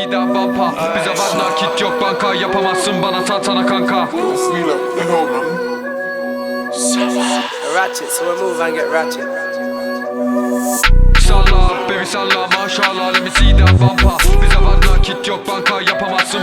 see that bumper Bize var nakit yok banka Yapamazsın bana kanka. You know, man. Ratchet, so we move and get ratchet. Salla baby salla maşallah let me see that bumper. Bize var nakit yok banka Yapamazsın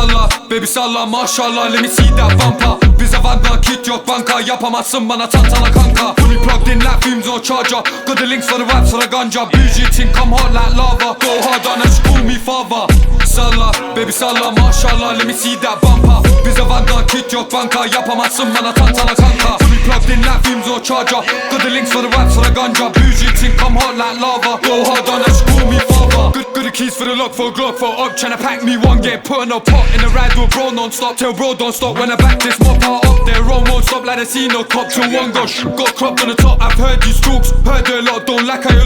Salla baby salla maşallah. Let me see that bumper. Bize var nakit yok banka. Yapamazsın bana satsana kanka. Fully plugged in like fumes or charger. Got the links for the vibes for ganja. Bougie ting come hot like lava. Go hard on and school me father. Salla baby salla maşallah. Let me see that bumper Bize var nakit yok banka Yapamazsın bana satsana kanka. Fully plugged in like fumes or charger. Got the links for the vibes for the ganja. Bougie come hot like lava. Go hard on and school me father. Good, good keys for the lock for Glock for up Tryna pack me one get put in a pot In a ride with bro non-stop. Tell bro don't stop when I back this mop out up. Their own won't stop like I see no cop. Till one go sh- got cropped on the top. I've heard these talks Heard a lot don't like how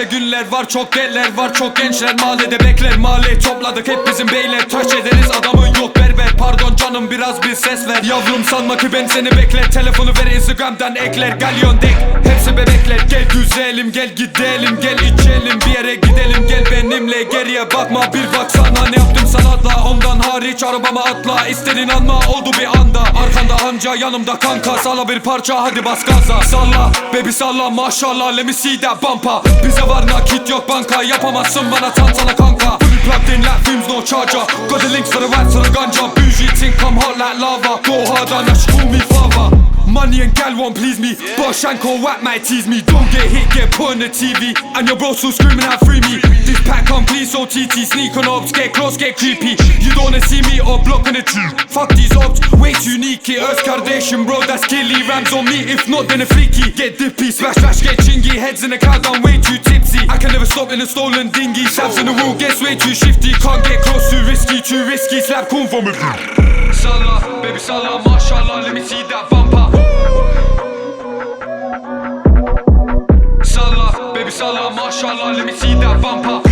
Güzel günler var çok derler var çok gençler Mahallede bekler. Mahalle topladık hep bizim beyler. Taş ederiz adamın yok berber. Pardon canım biraz bir ses ver. Yavrum sanma ki ben seni bekler. Telefonu ver instagramdan ekler. Galyon dek hepsi bebekler. Gel güzelim gel gidelim gel içelim. Bir yere gidelim gel benimle Geriye bakma. Bir baksana ne yaptım sanatla Ondan hariç arabama atla İster inanma oldu bir anda. Arkanda amca yanımda kanka Salla bir parça hadi bas gaza. Salla baby salla maşallah see that bumper. Bize var nakit yok banka Yapamazsın bana satsana kanka. Plugged in like fumes no charger. Got the links for the vibes for the ganja. Bougie ting come hot like lava. Go hard on that school me father Money and gal won't please me. But Shanko whack might tease me. Don't get hit, get put on the TV And your bro still screaming out free me. This pack complete so TT Sneak on ops, get close, get creepy. You don't wanna see me or block on the tree Fuck these ops, way too sneaky Earth Kardashian bro, that's killy. Rams on me, if not then a freaky. Get dippy, smash, smash, get chingy. Heads in the cloud, I'm way too tipsy. I can never stop in a stolen dinghy. Shabs in the wheel, gets way too shifty. Can't get close, too risky, too risky. Slap corn from me. Salla, baby salla, mashallah Let me see that bumper Salla, mashallah Let me see that bumper